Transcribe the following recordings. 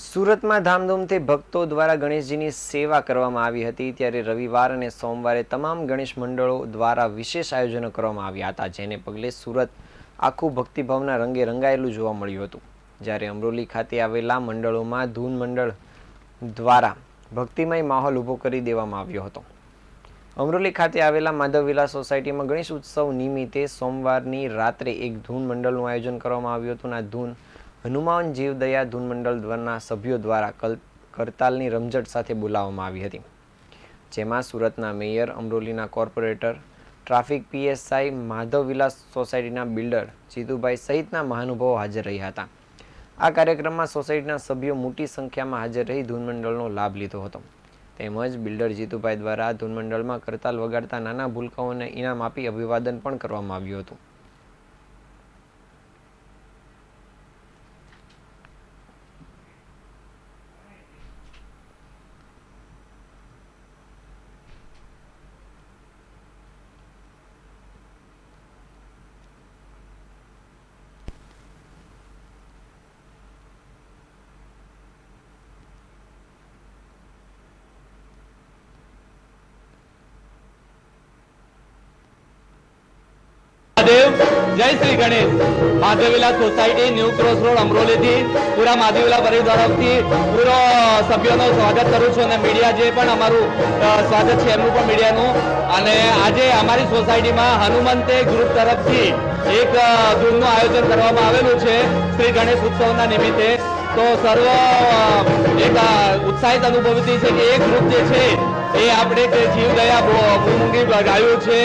સુરતમાં ધામધૂમથી ભક્તો દ્વારા ગણેશજીની સેવા કરવામાં આવી હતી. ત્યારે રવિવાર અને સોમવારે તમામ ગણેશ મંડળો દ્વારા વિશેષ આયોજનો કરવામાં આવ્યા હતા, જેને પગલે સુરત આખું ભક્તિભાવના રંગે રંગાયેલું જોવા મળ્યું હતું. જ્યારે અમરોલી ખાતે આવેલા મંડળોમાં ધૂન મંડળ દ્વારા ભક્તિમય માહોલ ઊભો કરી દેવામાં આવ્યો હતો. અમરોલી ખાતે આવેલા માધવ વિલાસ સોસાયટીમાં ગણેશ ઉત્સવ નિમિત્તે સોમવારની રાત્રે એક ધૂન મંડળનું આયોજન કરવામાં આવ્યું હતું. અને આ ધૂન હનુમાન જીવદયા ધૂન મંડળ દ્વારના સભ્યો દ્વારા કલ, કરતાલની રમઝટ સાથે બોલાવવામાં આવી હતી, જેમાં સુરતના mayor, અમરોલીના corporator, traffic PSI Madhav Vilas સોસાયટીના બિલ્ડર, જીતુભાઈ સહિતના મહાનુભાવો હાજર રહ્યા હતા. આ કાર્યક્રમમાં સોસાયટીના સભ્યો મોટી સંખ્યામાં હાજર રહી ધૂનમંડળનો લાભ લીધો હતો. તેમજ બિલ્ડર જીતુભાઈ દ્વારા ધૂનમંડળમાં કરતાલ વગાડતા નાના ભૂલકાઓને ઇનામ આપી અભિવાદન પણ કરવામાં આવ્યું હતું. Mahadev Jai Shri Ganesh. Madhavila society, new cross road, અમરોલીથી, પૂરા માધવીલા પરિવાર તરફથી પૂરો સભ્યોનું સ્વાગત કરું છું અને મીડિયા જે પણ અમારું સ્વાગત છે એમનું પણ મીડિયાનું. અને આજે અમારી સોસાયટીમાં હનુમંતે ગ્રુપ તરફથી એક ધૂનનું આયોજન કરવામાં આવેલું છે શ્રી ગણેશ ઉત્સવના નિમિત્તે. તો સર્વ એક ઉત્સાહિત અનુભવતી છે કે એક નૃત્ય છે એ આપણે જે જીવદયા ભૂમુંગી ગાયું છે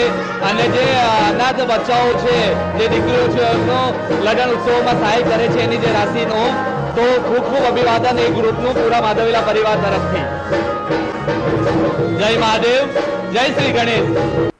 અને જે અનાથ બચ્ચાઓ છે, જે દીકરીઓ છે, એમનો લગ્ન ઉત્સવમાં સહાય કરે છે એની જે રાશિનો, તો ખૂબ ખૂબ અભિવાદન એ ગ્રુપનું પૂરા માધવીલા પરિવાર તરફથી. જય મહાદેવ, જય શ્રી ગણેશ.